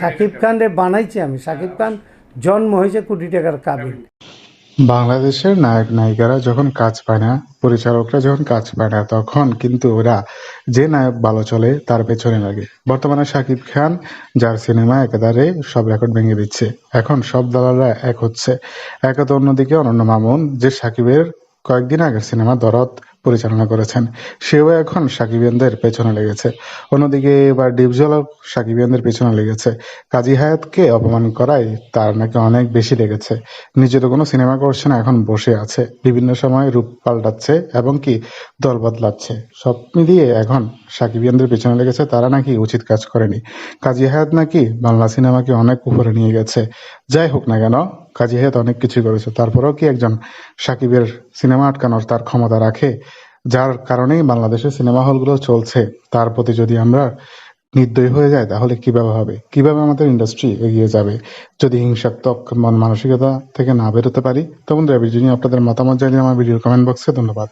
সাকিব খানরে বানাইছি আমি। সাকিব খান জন্ম হয়েছে কোটি টাকার কাবিল। বাংলাদেশের নায়ক নায়িকারা যখন কাজ পায় না, পরিচালকরা যখন কাজ পায় না, তখন কিন্তু ওরা যে নায়ক ভালো চলে, তার পেছনে লাগে। বর্তমানে শাকিব খান যার সিনেমা একেবারে সব রেকর্ড ভেঙে দিচ্ছে। এখন সব দালালরা এক হচ্ছে। এক তো অন্যদিকে অনন্য মামুন, যে শাকিবের কয়েকদিন আগের সিনেমা দরদ পরিচালনা করেছেন। সেও এখন সাকিবিয়ানদের পেছনে লেগেছে। অন্যদিকে এবার ডিপজলও সাকিবিয়ানদের পেছনে লেগেছে। কাজী হায়াতকে অপমান করায় তার নাকি অনেক বেশি লেগেছে। নিজে তো কোনো সিনেমা করছে না, এখন বসে আছে। বিভিন্ন সময় রূপ পাল্টাচ্ছে এবং কি দল বদলাচ্ছে। সব মিলিয়ে এখন সাকিবিয়ানদের পেছনে লেগেছে, তারা নাকি উচিত কাজ করেনি। কাজী হায়াত নাকি বাংলা সিনেমাকে অনেক উপরে নিয়ে গেছে। যাই হোক না কেন, কাজী হায়াত অনেক কিছু করেছে। তারপরেও কি একজন সাকিবের সিনেমা আটকানোর তার ক্ষমতা রাখে? যার কারণেই বাংলাদেশের সিনেমা হলগুলো চলছে, তার প্রতি যদি আমরা নির্দয় হয়ে যায় তাহলে কীভাবে হবে? কীভাবে আমাদের ইন্ডাস্ট্রি এগিয়ে যাবে? যদি হিংসাত্মক মন মানসিকতা থেকে না বেরোতে পারি তখন ভিডিও আপনাদের মতামত জানিয়ে আমার ভিডিও কমেন্ট বক্সে ধন্যবাদ।